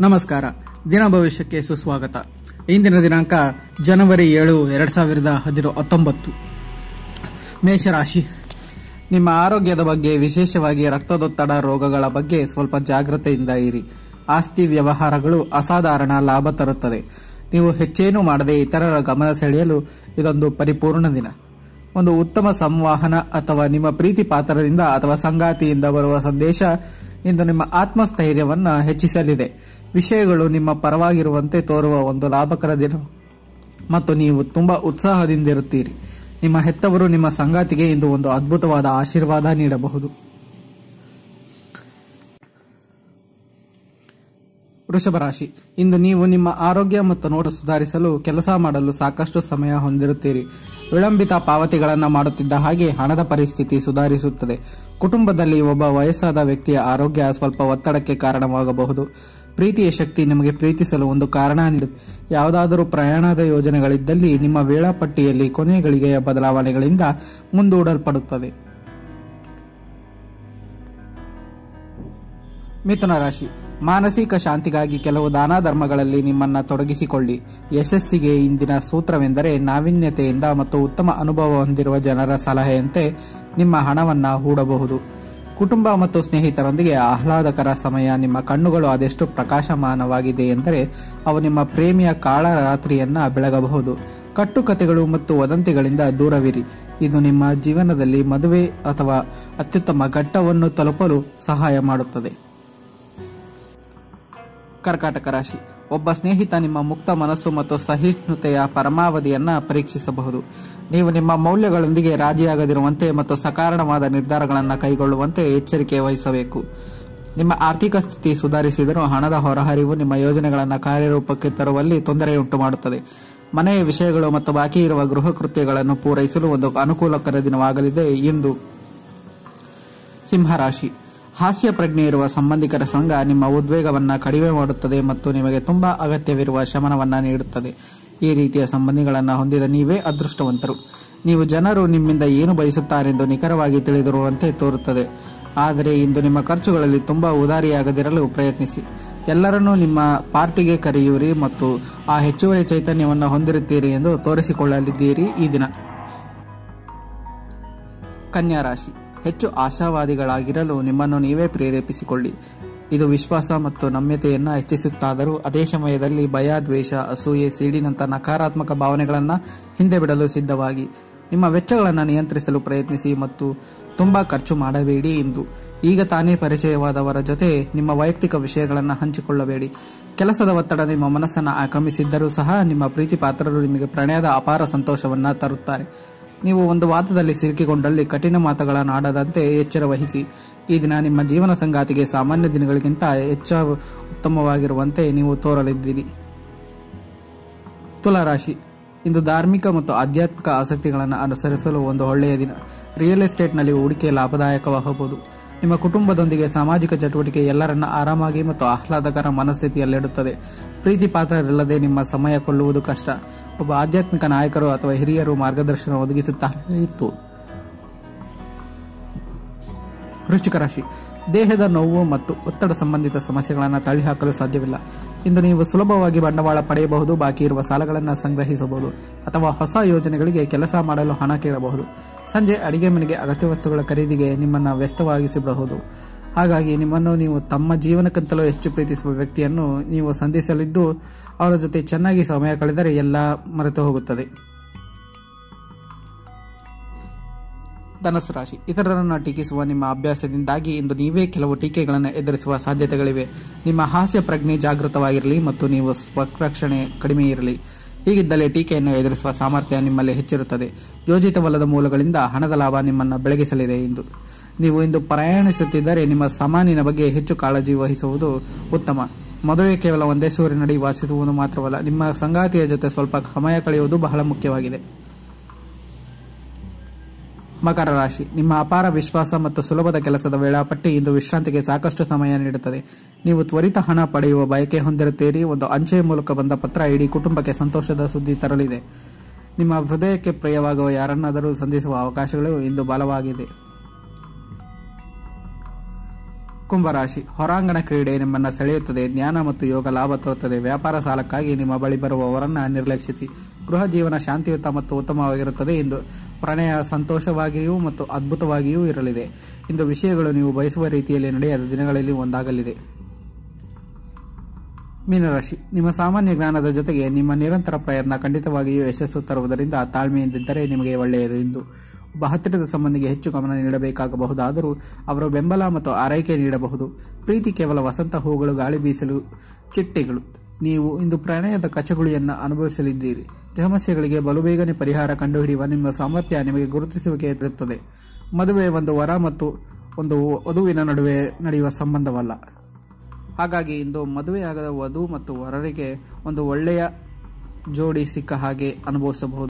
ನಮಸ್ಕಾರ. ದಿನ ಭವಿಷ್ಯಕ್ಕೆ ಸುಸ್ವಾಗತ. ಇಂದಿನ ದಿನಾಂಕ ಜನವರಿ ಏಳು, ಎರಡು ಸಾವಿರದ ಹದಿನೋ ಹತ್ತೊಂಬತ್ತು. ಮೇಷರಾಶಿ. ನಿಮ್ಮ ಆರೋಗ್ಯದ ಬಗ್ಗೆ ವಿಶೇಷವಾಗಿ ರಕ್ತದೊತ್ತಡ ರೋಗಗಳ ಬಗ್ಗೆ ಸ್ವಲ್ಪ ಜಾಗ್ರತೆಯಿಂದ ಇರಿ. ಆಸ್ತಿ ವ್ಯವಹಾರಗಳು ಅಸಾಧಾರಣ ಲಾಭ ತರುತ್ತದೆ. ನೀವು ಹೆಚ್ಚೇನೂ ಮಾಡದೆ ಇತರರ ಗಮನ ಸೆಳೆಯಲು ಇದೊಂದು ಪರಿಪೂರ್ಣ ದಿನ. ಒಂದು ಉತ್ತಮ ಸಂವಹನ ಅಥವಾ ನಿಮ್ಮ ಪ್ರೀತಿ ಪಾತ್ರರಿಂದ ಅಥವಾ ಸಂಗಾತಿಯಿಂದ ಬರುವ ಸಂದೇಶ ಇಂದು ನಿಮ್ಮ ಆತ್ಮಸ್ಥೈರ್ಯವನ್ನು ಹೆಚ್ಚಿಸಲಿದೆ. ವಿಷಯಗಳು ನಿಮ್ಮ ಪರವಾಗಿರುವಂತೆ ತೋರುವ ಒಂದು ಲಾಭಕರ ದಿನ. ಮತ್ತು ನೀವು ತುಂಬಾ ಉತ್ಸಾಹದಿಂದಿರುತ್ತೀರಿ. ನಿಮ್ಮ ಹೆತ್ತವರು ನಿಮ್ಮ ಸಂಗಾತಿಗೆ ಇಂದು ಒಂದು ಅದ್ಭುತವಾದ ಆಶೀರ್ವಾದ ನೀಡಬಹುದು. ವೃಷಭ ರಾಶಿ, ಇಂದು ನೀವು ನಿಮ್ಮ ಆರೋಗ್ಯ ಮತ್ತು ನೋಟ ಸುಧಾರಿಸಲು ಕೆಲಸ ಮಾಡಲು ಸಾಕಷ್ಟು ಸಮಯ ಹೊಂದಿರುತ್ತೀರಿ. ವಿಳಂಬಿತ ಪಾವತಿಗಳನ್ನು ಮಾಡುತ್ತಿದ್ದ ಹಾಗೆ ಹಣದ ಪರಿಸ್ಥಿತಿ ಸುಧಾರಿಸುತ್ತದೆ. ಕುಟುಂಬದಲ್ಲಿ ಒಬ್ಬ ವಯಸ್ಸಾದ ವ್ಯಕ್ತಿಯ ಆರೋಗ್ಯ ಸ್ವಲ್ಪ ಒತ್ತಡಕ್ಕೆ ಕಾರಣವಾಗಬಹುದು. ಪ್ರೀತಿಯ ಶಕ್ತಿ ನಿಮಗೆ ಪ್ರೀತಿಸಲು ಒಂದು ಕಾರಣ ನೀಡುತ್ತೆ. ಯಾವುದಾದರೂ ಪ್ರಯಾಣದ ಯೋಜನೆಗಳಿದ್ದಲ್ಲಿ ನಿಮ್ಮ ವೇಳಾಪಟ್ಟಿಯಲ್ಲಿ ಕೊನೆಗಳಿಗೆಯ ಬದಲಾವಣೆಗಳಿಂದ ಮುಂದೂಡಲ್ಪಡುತ್ತದೆ. ಮಿಥುನ ರಾಶಿ. ಮಾನಸಿಕ ಶಾಂತಿಗಾಗಿ ಕೆಲವು ದಾನ ಧರ್ಮಗಳಲ್ಲಿ ನಿಮ್ಮನ್ನ ತೊಡಗಿಸಿಕೊಳ್ಳಿ. ಯಶಸ್ಸಿಗೆ ಇಂದಿನ ಸೂತ್ರವೆಂದರೆ ನಾವೀನ್ಯತೆಯಿಂದ ಮತ್ತು ಉತ್ತಮ ಅನುಭವ ಹೊಂದಿರುವ ಜನರ ಸಲಹೆಯಂತೆ ನಿಮ್ಮ ಹಣವನ್ನು ಹೂಡಬಹುದು. ಕುಟುಂಬ ಮತ್ತು ಸ್ನೇಹಿತರೊಂದಿಗೆ ಆಹ್ಲಾದಕರ ಸಮಯ. ನಿಮ್ಮ ಕಣ್ಣುಗಳು ಅದೆಷ್ಟು ಪ್ರಕಾಶಮಾನವಾಗಿದೆ ಎಂದರೆ, ಅವು ನಿಮ್ಮ ಪ್ರೇಮಿಯ ಕಾಳ ರಾತ್ರಿಯನ್ನ ಬೆಳಗಬಹುದು. ಕಟ್ಟುಕತೆಗಳು ಮತ್ತು ವದಂತಿಗಳಿಂದ ದೂರವಿರಿ. ಇದು ನಿಮ್ಮ ಜೀವನದಲ್ಲಿ ಮದುವೆ ಅಥವಾ ಅತ್ಯುತ್ತಮ ಘಟ್ಟವನ್ನು ತಲುಪಲು ಸಹಾಯ ಮಾಡುತ್ತದೆ. ಕರ್ಕಾಟಕ ರಾಶಿ. ಒಬ್ಬ ಸ್ನೇಹಿತ ನಿಮ್ಮ ಮುಕ್ತ ಮನಸ್ಸು ಮತ್ತು ಸಹಿಷ್ಣುತೆಯ ಪರಮಾವಧಿಯನ್ನ ಪರೀಕ್ಷಿಸಬಹುದು. ನೀವು ನಿಮ್ಮ ಮೌಲ್ಯಗಳೊಂದಿಗೆ ರಾಜಿಯಾಗದಿರುವಂತೆ ಮತ್ತು ಸಕಾರಣವಾದ ನಿರ್ಧಾರಗಳನ್ನು ಕೈಗೊಳ್ಳುವಂತೆ ಎಚ್ಚರಿಕೆ ವಹಿಸಬೇಕು. ನಿಮ್ಮ ಆರ್ಥಿಕ ಸ್ಥಿತಿ ಸುಧಾರಿಸಿದರೂ ಹಣದ ಹೊರಹರಿವು ನಿಮ್ಮ ಯೋಜನೆಗಳನ್ನು ಕಾರ್ಯರೂಪಕ್ಕೆ ತರುವಲ್ಲಿ ತೊಂದರೆಯುಂಟು ಮಾಡುತ್ತದೆ. ಮನೆಯ ವಿಷಯಗಳು ಮತ್ತು ಬಾಕಿ ಇರುವ ಗೃಹ ಕೃತ್ಯಗಳನ್ನು ಪೂರೈಸಲು ಒಂದು ಅನುಕೂಲಕರ ದಿನವಾಗಲಿದೆ. ಎಂದು ಸಿಂಹರಾಶಿ. ಹಾಸ್ಯ ಪ್ರಜ್ಞೆ ಇರುವ ಸಂಬಂಧಿಕರ ಸಂಘ ನಿಮ್ಮ ಉದ್ವೇಗವನ್ನ ಕಡಿಮೆ ಮಾಡುತ್ತದೆ ಮತ್ತು ನಿಮಗೆ ತುಂಬಾ ಅಗತ್ಯವಿರುವ ಶಮನವನ್ನ ನೀಡುತ್ತದೆ. ಈ ರೀತಿಯ ಸಂಬಂಧಿಗಳನ್ನು ಹೊಂದಿದ ನೀವೇ ಅದೃಷ್ಟವಂತರು. ನೀವು ಜನರು ನಿಮ್ಮಿಂದ ಏನು ಬಯಸುತ್ತಾರೆಂದು ನಿಖರವಾಗಿ ತಿಳಿದಿರುವಂತೆ ತೋರುತ್ತದೆ. ಆದರೆ ಇಂದು ನಿಮ್ಮ ಖರ್ಚುಗಳಲ್ಲಿ ತುಂಬಾ ಉದಾರಿಯಾಗದಿರಲು ಪ್ರಯತ್ನಿಸಿ. ಎಲ್ಲರನ್ನೂ ನಿಮ್ಮ ಪಾರ್ಟಿಗೆ ಕರೆಯುವಿರಿ ಮತ್ತು ಆ ಹೆಚ್ಚುವರಿ ಚೈತನ್ಯವನ್ನು ಹೊಂದಿರುತ್ತೀರಿ ಎಂದು ತೋರಿಸಿಕೊಳ್ಳಲಿದ್ದೀರಿ ಈ ದಿನ. ಕನ್ಯಾ ರಾಶಿ. ಹೆಚ್ಚು ಆಶಾವಾದಿಗಳಾಗಿರಲು ನಿಮ್ಮನ್ನು ನೀವೇ ಪ್ರೇರೇಪಿಸಿಕೊಳ್ಳಿ. ಇದು ವಿಶ್ವಾಸ ಮತ್ತು ನಮ್ಯತೆಯನ್ನು ಹೆಚ್ಚಿಸುತ್ತಾದರೂ ಅದೇ ಸಮಯದಲ್ಲಿ ಭಯ, ದ್ವೇಷ, ಅಸೂಯೆ ಸಿಡಿನಂಥ ನಕಾರಾತ್ಮಕ ಭಾವನೆಗಳನ್ನು ಹಿಂದೆ ಬಿಡಲು ಸಿದ್ಧವಾಗಿ. ನಿಮ್ಮ ವೆಚ್ಚಗಳನ್ನು ನಿಯಂತ್ರಿಸಲು ಪ್ರಯತ್ನಿಸಿ ಮತ್ತು ತುಂಬಾ ಖರ್ಚು ಮಾಡಬೇಡಿ ಎಂದು. ಈಗ ತಾನೇ ಪರಿಚಯವಾದವರ ಜೊತೆ ನಿಮ್ಮ ವೈಯಕ್ತಿಕ ವಿಷಯಗಳನ್ನು ಹಂಚಿಕೊಳ್ಳಬೇಡಿ. ಕೆಲಸದ ಒತ್ತಡ ನಿಮ್ಮ ಮನಸ್ಸನ್ನು ಆಕ್ರಮಿಸಿದ್ದರೂ ಸಹ ನಿಮ್ಮ ಪ್ರೀತಿ ಪಾತ್ರರು ನಿಮಗೆ ಪ್ರಣಯದ ಅಪಾರ ಸಂತೋಷವನ್ನು ತರುತ್ತಾರೆ. ನೀವು ಒಂದು ವಾದದಲ್ಲಿ ಸಿಲುಕಿಕೊಂಡಲ್ಲಿ ಕಠಿಣ ಮಾತುಗಳನ್ನಾಡದಂತೆ ಎಚ್ಚರ ವಹಿಸಿ. ಈ ದಿನ ನಿಮ್ಮ ಜೀವನ ಸಂಗಾತಿಗೆ ಸಾಮಾನ್ಯ ದಿನಗಳಿಗಿಂತ ಹೆಚ್ಚು ಉತ್ತಮವಾಗಿರುವಂತೆ ನೀವು ತೋರಲಿದ್ದೀರಿ. ತುಲಾರಾಶಿ. ಇಂದು ಧಾರ್ಮಿಕ ಮತ್ತು ಆಧ್ಯಾತ್ಮಿಕ ಆಸಕ್ತಿಗಳನ್ನು ಅನುಸರಿಸಲು ಒಂದು ಒಳ್ಳೆಯ ದಿನ. ರಿಯಲ್ ಎಸ್ಟೇಟ್ನಲ್ಲಿ ಹೂಡಿಕೆ ಲಾಭದಾಯಕವಾಗಬಹುದು. ನಿಮ್ಮ ಕುಟುಂಬದೊಂದಿಗೆ ಸಾಮಾಜಿಕ ಚಟುವಟಿಕೆ ಎಲ್ಲರನ್ನ ಆರಾಮಾಗಿ ಮತ್ತು ಆಹ್ಲಾದಕರ ಮನಸ್ಥಿತಿಯಲ್ಲಿಡುತ್ತದೆ. ಪ್ರೀತಿ ಪಾತ್ರರಿಲ್ಲದೆ ನಿಮ್ಮ ಸಮಯ ಕೊಳ್ಳುವುದು ಕಷ್ಟ. ಒಬ್ಬ ಆಧ್ಯಾತ್ಮಿಕ ನಾಯಕರು ಅಥವಾ ಹಿರಿಯರು ಮಾರ್ಗದರ್ಶನ ಒದಗಿಸುತ್ತಾರೆ ಇತ್ತು ವೃಶ್ಚಿಕ ರಾಶಿ. ದೇಹದ ನೋವು ಮತ್ತು ಒತ್ತಡ ಸಂಬಂಧಿತ ಸಮಸ್ಯೆಗಳನ್ನು ತಳ್ಳಿಹಾಕಲು ಸಾಧ್ಯವಿಲ್ಲ. ಇಂದು ನೀವು ಸುಲಭವಾಗಿ ಬಂಡವಾಳ ಪಡೆಯಬಹುದು, ಬಾಕಿ ಇರುವ ಸಾಲಗಳನ್ನು ಸಂಗ್ರಹಿಸಬಹುದು, ಅಥವಾ ಹೊಸ ಯೋಜನೆಗಳಿಗೆ ಕೆಲಸ ಮಾಡಲು ಹಣ ಕೇಳಬಹುದು. ಸಂಜೆ ಅಡಿಗೆ ಮನೆಗೆ ಅಗತ್ಯ ವಸ್ತುಗಳ ಖರೀದಿಗೆ ನಿಮ್ಮನ್ನು ವ್ಯಸ್ತವಾಗಿಸಬಹುದು. ಹಾಗಾಗಿ ನಿಮ್ಮನ್ನು ನೀವು ತಮ್ಮ ಜೀವನಕ್ಕಿಂತಲೂ ಹೆಚ್ಚು ಪ್ರೀತಿಸುವ ವ್ಯಕ್ತಿಯನ್ನು ನೀವು ಸಂಧಿಸಲಿದ್ದು, ಅವರ ಜೊತೆ ಚೆನ್ನಾಗಿ ಸಮಯ ಕಳೆದರೆ ಎಲ್ಲ ಮರೆತು ಹೋಗುತ್ತದೆ ಧನಸ್ಸು ರಾಶಿ. ಇತರರನ್ನು ಟೀಕಿಸುವ ನಿಮ್ಮ ಅಭ್ಯಾಸದಿಂದಾಗಿ ಇಂದು ನೀವೇ ಕೆಲವು ಟೀಕೆಗಳನ್ನು ಎದುರಿಸುವ ಸಾಧ್ಯತೆಗಳಿವೆ. ನಿಮ್ಮ ಹಾಸ್ಯ ಪ್ರಜ್ಞೆ ಜಾಗೃತವಾಗಿರಲಿ ಮತ್ತು ನೀವು ಸ್ವರಕ್ಷಣೆ ಕಡಿಮೆ ಇರಲಿ. ಹೀಗಿದ್ದಲ್ಲಿ ಟೀಕೆಯನ್ನು ಎದುರಿಸುವ ಸಾಮರ್ಥ್ಯ ನಿಮ್ಮಲ್ಲಿ ಹೆಚ್ಚಿರುತ್ತದೆ. ಯೋಜಿತವಲ್ಲದ ಮೂಲಗಳಿಂದ ಹಣದ ಲಾಭ ನಿಮ್ಮನ್ನು ಬೆಳಗಿಸಲಿದೆ ಎಂದು ನೀವು ಇಂದು ಪ್ರಯಾಣಿಸುತ್ತಿದ್ದರೆ ನಿಮ್ಮ ಸಾಮಾನಿನ ಬಗ್ಗೆ ಹೆಚ್ಚು ಕಾಳಜಿ ವಹಿಸುವುದು ಉತ್ತಮ. ಮದುವೆ ಕೇವಲ ಒಂದೇ ಸೂರ್ಯನಡಿ ವಾಸಿಸುವುದು ಮಾತ್ರವಲ್ಲ, ನಿಮ್ಮ ಸಂಗಾತಿಯ ಜೊತೆ ಸ್ವಲ್ಪ ಸಮಯ ಕಳೆಯುವುದು ಬಹಳ ಮುಖ್ಯವಾಗಿದೆ. ಮಕರ ರಾಶಿ. ನಿಮ್ಮ ಅಪಾರ ವಿಶ್ವಾಸ ಮತ್ತು ಸುಲಭದ ಕೆಲಸದ ವೇಳಾಪಟ್ಟಿ ಇಂದು ವಿಶ್ರಾಂತಿಗೆ ಸಾಕಷ್ಟು ಸಮಯ ನೀಡುತ್ತದೆ. ನೀವು ತ್ವರಿತ ಹಣ ಪಡೆಯುವ ಬಯಕೆ ಹೊಂದಿರುತ್ತೀರಿ. ಒಂದು ಅಂಚೆಯ ಮೂಲಕ ಬಂದ ಪತ್ರ ಇಡೀ ಕುಟುಂಬಕ್ಕೆ ಸಂತೋಷದ ಸುದ್ದಿ ತರಲಿದೆ. ನಿಮ್ಮ ಹೃದಯಕ್ಕೆ ಪ್ರಿಯವಾಗುವ ಯಾರನ್ನಾದರೂ ಸಂಧಿಸುವ ಅವಕಾಶಗಳು ಇಂದು ಬಲವಾಗಿದೆ. ಕುಂಭರಾಶಿ. ಹೊರಾಂಗಣ ಕ್ರೀಡೆ ನಿಮ್ಮನ್ನು ಸೆಳೆಯುತ್ತದೆ. ಜ್ಞಾನ ಮತ್ತು ಯೋಗ ಲಾಭ ತರುತ್ತದೆ. ವ್ಯಾಪಾರ ಸಾಲಕ್ಕಾಗಿ ನಿಮ್ಮ ಬಳಿ ಬರುವವರನ್ನ ನಿರ್ಲಕ್ಷಿಸಿ. ಗೃಹ ಜೀವನ ಶಾಂತಿಯುತ ಮತ್ತು ಉತ್ತಮವಾಗಿರುತ್ತದೆ ಎಂದು ಪ್ರಣಯ ಸಂತೋಷವಾಗಿಯೂ ಮತ್ತು ಅದ್ಭುತವಾಗಿಯೂ ಇರಲಿದೆ. ಇಂದು ವಿಷಯಗಳು ನೀವು ಬಯಸುವ ರೀತಿಯಲ್ಲಿ ನಡೆಯದ ದಿನಗಳಲ್ಲಿ ಒಂದಾಗಲಿದೆ. ಮೀನರಾಶಿ, ನಿಮ್ಮ ಸಾಮಾನ್ಯ ಜ್ಞಾನದ ಜೊತೆಗೆ ನಿಮ್ಮ ನಿರಂತರ ಪ್ರಯತ್ನ ಖಂಡಿತವಾಗಿಯೂ ಯಶಸ್ಸು ತರುವುದರಿಂದ ತಾಳ್ಮೆಯಿಂದಿದ್ದರೆ ನಿಮಗೆ ಒಳ್ಳೆಯದು ಎಂದು. ಒಬ್ಬ ಹತ್ತಿರದ ಸಂಬಂಧಿಗೆ ಹೆಚ್ಚು ಗಮನ ನೀಡಬೇಕಾಗಬಹುದಾದರೂ ಅವರ ಬೆಂಬಲ ಮತ್ತು ಆರೈಕೆ ನೀಡಬಹುದು. ಪ್ರೀತಿ ಕೇವಲ ವಸಂತ ಹೂಗಳು, ಗಾಳಿ ಬೀಸಲು, ಚಿಟ್ಟೆಗಳು ನೀವು ಇಂದು ಪ್ರಣಯದ ಕಚಗುಳಿಯನ್ನು ಅನುಭವಿಸಲಿದ್ದೀರಿ. ಸಮಸ್ಯೆಗಳಿಗೆ ಬಲುಬೇಗನೆ ಪರಿಹಾರ ಕಂಡುಹಿಡಿಯುವ ನಿಮ್ಮ ಸಾಮರ್ಥ್ಯ ನಿಮಗೆ ಗುರುತಿಸುವಿಕೆ ಇರುತ್ತದೆ ಮದುವೆ ಒಂದು ವರ ಮತ್ತು ಒಂದು ವಧುವಿನ ನಡುವೆ ನಡೆಯುವ ಸಂಬಂಧವಲ್ಲ. ಹಾಗಾಗಿ ಇಂದು ಮದುವೆಯಾಗದ ವಧು ಮತ್ತು ವರರಿಗೆ ಒಂದು ಒಳ್ಳೆಯ ಜೋಡಿ ಸಿಕ್ಕ ಹಾಗೆ ಅನುಭವಿಸಬಹುದು.